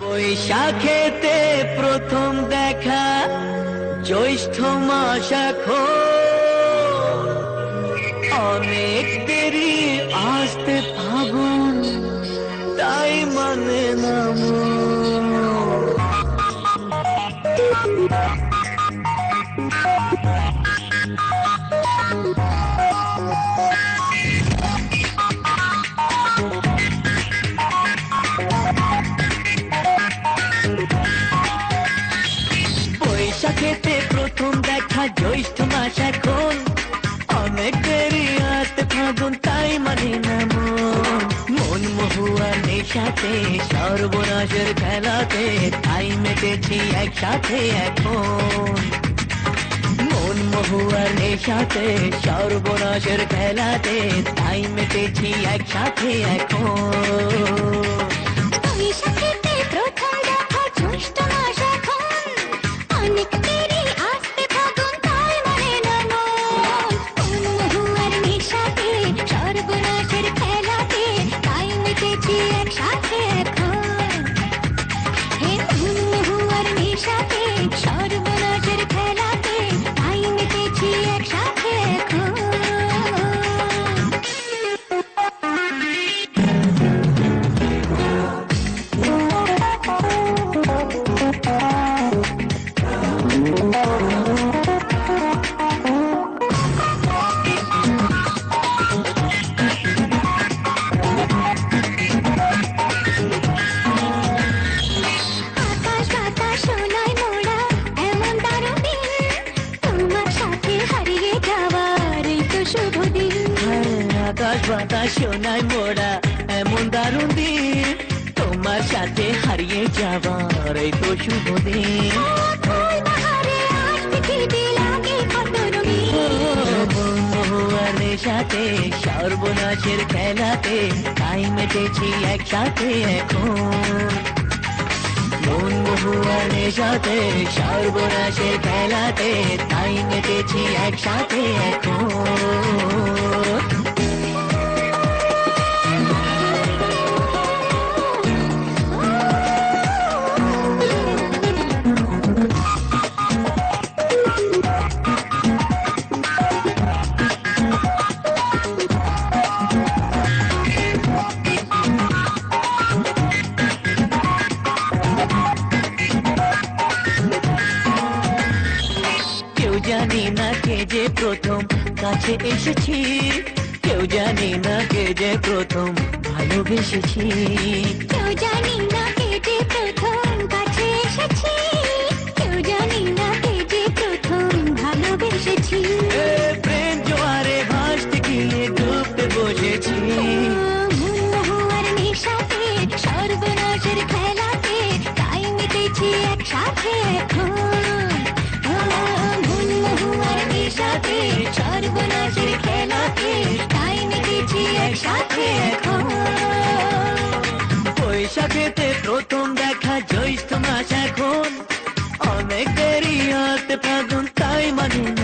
বৈশাখেতে প্রথম দেখা জ্যৈষ্ঠ মাস এখন অনেক দেরি আসতে ফাগুন তাই মানে না মন। বৈশাখেতে প্রথম দেখা জ্যৈষ্ঠ মাস এখন। অনেক দেরি আসতে ফাগুন, তাই মানে না মন। মহুয়ার নেশাতে, সর্বনাশের খেলাতে, তাই মেতেছি একসাথে এখন। মন মহুয়ার নেশাতে, সর্বনাশের খেলাতে, তাই মেতেছি একসাথে এখন। মেতেছি একসাথে আকাশ বাতাস সোনায় মোড়া, এমন দারুণ দিন। তোমার সাথে হারিয়ে যাবার এই তো শুভ দিন। সাথে সর্বনাশের খেলাতে, তাই মেতেছি একসাথে এখন। মন মহুয়ার সাথে সর্বনাশের খেলাতে, তাই মেতেছি একসাথে এখন। কে যে প্রথম কাছে এসেছি। কেউ জানি না কে যে প্রথম ভালোবেসেছি। কেউ জানি না কে যে প্রথম কাছে এসেছি। কেউ জানি না কে যে প্রথম ভালোবেসেছি। প্রেম জোয়ারে ভাসতে গিয়ে ডুবতে বসেছি। সর্বনাশের খেলাতে তাই মেতেছি একসাথে। বৈশাখেতে প্রথম দেখা জ্যৈষ্ঠ মাস এখন। অনেক দেরি হাতে ফাগুন তাই মানুষ